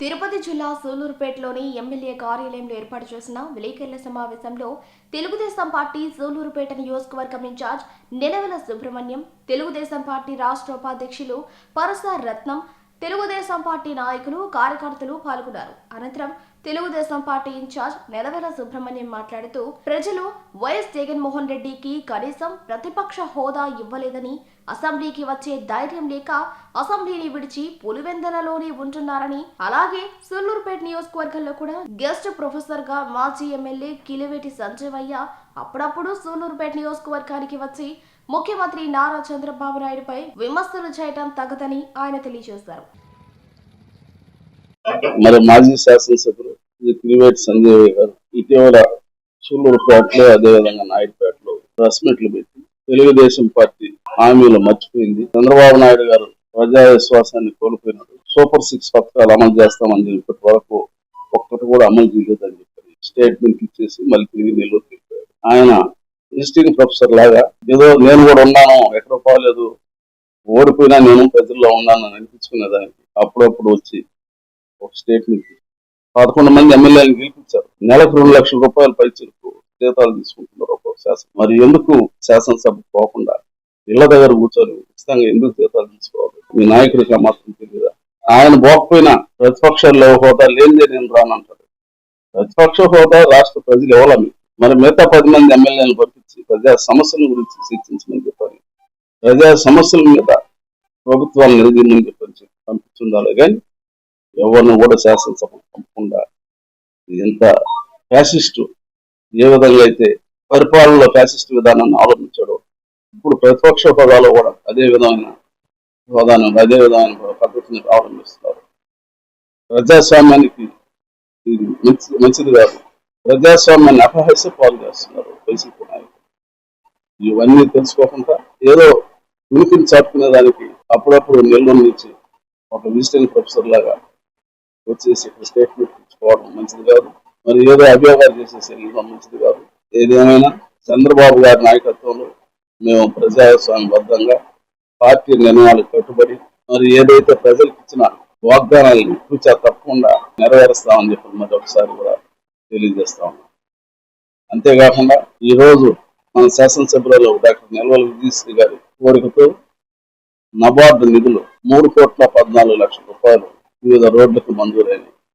తిరుపతి జిల్లా సూలూరుపేటలోని ఎమ్మెల్యే కార్యాలయంలో ఏర్పాటు చేసిన విలేకరుల సమావేశంలో తెలుగుదేశం పార్టీ సూలూరుపేట నియోజకవర్గం ఇన్ఛార్జ్ నిలవెల సుబ్రహ్మణ్యం తెలుగుదేశం పార్టీ రాష్ట్ర ఉపాధ్యక్షులు పరస రత్నం తెలుగుదేశం పార్టీ నాయకులు కార్యకర్తలు పాల్గొన్నారు. అనంతరం తెలుగుదేశం పార్టీ ఇన్ఛార్జ్ నెలవెల సుబ్రహ్మణ్యం మాట్లాడుతూ ప్రజలు వైఎస్ జగన్మోహన్ రెడ్డికి కనీసం ప్రతిపక్ష హోదా ఇవ్వలేదని అసెంబ్లీకి వచ్చే ధైర్యం లేక అసెంబ్లీని విడిచి పులివెందలలోనే ఉంటున్నారని అలాగే సుల్లూరుపేట నియోజకవర్గంలో కూడా గెస్ట్ ప్రొఫెసర్గా మాజీ ఎమ్మెల్యే కిలివేటి సంజీవయ్య అప్పుడప్పుడు సూలూరుపేట నియోజకవర్గానికి వచ్చి ముఖ్యమంత్రి నారా చంద్రబాబు నాయుడుపై విమర్శలు చేయడం తగదని ఆయన తెలియజేశారు. మరి మాజీ శాసనసభ్యులు శ్రీ సంజయ్ గారు ఇటీవల సూళ్ళూరుపేటలో అదేవిధంగా నాయుడుపేటలో ప్రెస్ మీట్లు పెట్టి తెలుగుదేశం పార్టీ హామీలు మర్చిపోయింది. చంద్రబాబు నాయుడు గారు ప్రజా విశ్వాసాన్ని కోల్పోయినాడు సూపర్ సిక్స్ పథకాలు అమలు చేస్తామని ఇప్పటి వరకు ఒక్కటి కూడా అమలు చేయలేదని చెప్పారు స్టేట్మెంట్ ఇచ్చేసి మళ్ళీ తిరిగి నెల్లూరు వెళ్ళిపోయారు. ఆయన విజిటింగ్ ప్రొఫెసర్ లాగా ఏదో నేను కూడా ఉన్నాను ఎక్కడ పోలేదు ఓడిపోయినా నేను ప్రజల్లో ఉన్నాను అని అనిపించుకునేదానికి అప్పుడప్పుడు వచ్చి ఒక స్టేట్మెంట్ పదకొండు మంది ఎమ్మెల్యేలను గెలిపించారు. నెలకు రెండు లక్షల రూపాయల పైచలకు జీతాలు తీసుకుంటున్నారు ఒక్కొక్క శాసనం. మరి ఎందుకు శాసనసభ పోకుండా ఇళ్ళ దగ్గర కూర్చొని ఖచ్చితంగా ఎందుకు జీతాలు తీసుకోవాలి? మీ నాయకుడికి మాత్రం తెలియదా ఆయన పోకపోయినా ప్రతిపక్షాల్లో హోదా లేనిదే నేను రానంటాడు. ప్రతిపక్ష హోదా రాష్ట్ర ప్రజలు ఇవ్వాలని మరి మిగతా పది మంది ఎమ్మెల్యేలను పంపించి ప్రజా సమస్యల గురించి చర్చించమని చెప్పాలి. ప్రజా సమస్యల మీద ప్రభుత్వాలు నిలదీయమని చెప్పని పంపించుండాలి కానీ ఎవరిని కూడా శాసనసభ పంపకుండా ఎంత ఫ్యాసిస్టు ఏ విధంగా అయితే పరిపాలనలో ఫ్యాసిస్ట్ విధానాన్ని ఆలోచించాడో ఇప్పుడు ప్రతిపక్ష పదాలు కూడా అదే విధమైన హోదాను అదే విధమైన పద్ధతిని అవలంబిస్తున్నారు ప్రజాస్వామ్యానికి ఇది మంచి మంచిది కాదు. ప్రజాస్వామ్యాన్ని అపహస్య పాలు చేస్తున్నారు వైసీపీ నాయకులు. ఇవన్నీ తెలుసుకోకుండా ఏదో ఉనికిని చాటుకునే దానికి అప్పుడప్పుడు నెల్లూరు నుంచి ఒక విజిటింగ్ ప్రొఫెసర్ లాగా వచ్చేసి స్టేట్మెంట్ ఇచ్చుకోవడం మంచిది కాదు. మరి ఏదో అభియోగాలు చేసేసి వెళ్ళడం మంచిది కాదు. ఏదేమైనా చంద్రబాబు గారి నాయకత్వంలో మేము ప్రజాస్వామ్యబద్ధంగా పార్టీ నిర్ణయాలకు కట్టుబడి మరి ఏదైతే ప్రజలకు ఇచ్చిన వాగ్దానాలను కూర్చా తప్పకుండా నెరవేరుస్తామని చెప్పి మరి ఒకసారి కూడా తెలియజేస్తా ఉన్నాం. అంతేకాకుండా ఈరోజు మన శాసనసభ్యులలో డాక్టర్ నిల్వల విజయశ్రీ గారి కోరికతో నబార్డు నిధులు మూడు కోట్ల పద్నాలుగు లక్షల రూపాయలు వివిధ రోడ్లకు మంజూరైనవి